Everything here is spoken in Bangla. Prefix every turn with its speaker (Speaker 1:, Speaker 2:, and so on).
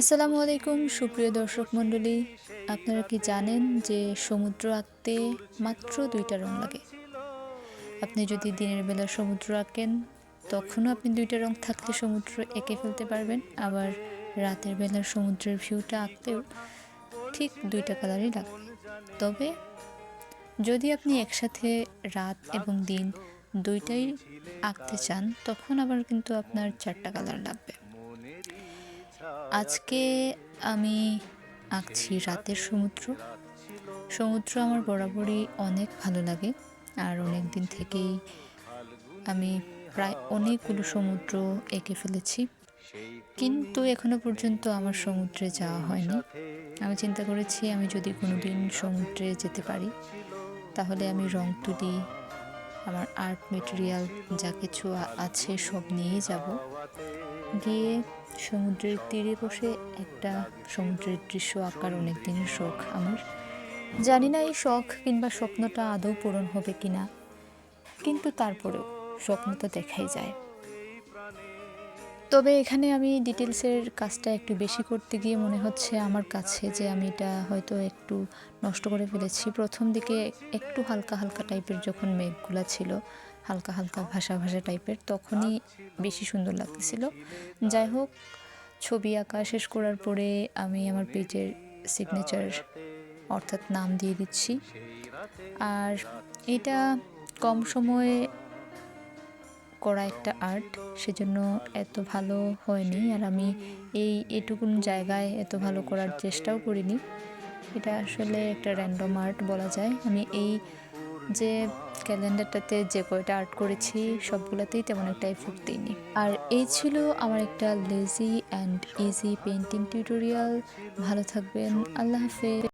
Speaker 1: আসসালামু আলাইকুম, সুপ্রিয় দর্শক মণ্ডলী। আপনারা কি জানেন যে সমুদ্র আঁকতে মাত্র দুইটা রং লাগে? আপনি যদি দিনের বেলা সমুদ্র আঁকেন, তখনও আপনি দুইটা রং থাকলে সমুদ্র এঁকে ফেলতে পারবেন। আবার রাতের বেলার সমুদ্রের ভিউটা আঁকতেও ঠিক দুইটা কালারই লাগবে তবে যদি আপনি একসাথে রাত এবং দিন দুইটাই আঁকতে চান, তখন আবার কিন্তু আপনার চারটা কালার লাগবে। আজকে আমি আঁকছি রাতের সমুদ্র। সমুদ্র আমার বরাবরই অনেক ভালো লাগে আর অনেক দিন থেকেই আমি প্রায় অনেকগুলো সমুদ্র এঁকে ফেলেছি। কিন্তু এখনও পর্যন্ত আমার সমুদ্রে যাওয়া হয়নি। আমি চিন্তা করেছি আমি যদি কোনো দিন সমুদ্রে যেতে পারি, তাহলে আমি রং তুলি আমার আর্ট মেটেরিয়াল যা কিছু আছে সব নিয়ে যাব। গিয়ে সমুদ্রের তীরে বসে একটা সমুদ্রের দৃশ্য আঁকার অনেক দিনের শখ আমার। জানি না এই শখ কিংবা স্বপ্নটা আদৌ পূরণ হবে কিনা, কিন্তু তারপরেও স্বপ্ন তো দেখাই যায়। তবে এখানে আমি ডিটেলসের কাজটা একটু বেশি করতে গিয়ে মনে হচ্ছে আমার কাছে যে আমি এটা হয়তো একটু নষ্ট করে ফেলেছি। প্রথম দিকে একটু হালকা হালকা টাইপের যখন মেঘগুলা ছিল, হালকা হালকা ভাষা ভাষা টাইপের, তখনই বেশি সুন্দর লাগতেছিল। যাই হোক, ছবি আঁকা শেষ করার পরে আমি আমার পেজের সিগনেচার অর্থাৎ নাম দিয়ে দিচ্ছি। আর এটা কম সময়ে করা একটা আর্ট সেজন্য এত ভালো হয়নি। আর আমি এই এটুকুন জায়গায় এত ভালো করার চেষ্টাও করিনি। এটা আসলে একটা র্যান্ডম আর্ট বলা যায়। আমি এই যে ক্যালেন্ডারটাতে যে কয়টা আর্ট করেছি, সবগুলোতেই তেমন একটা এফোর্ট দিইনি। আর এই ছিল আমার একটা lazy and easy painting tutorial ভালো থাকবেন। আল্লাহ হাফেজ।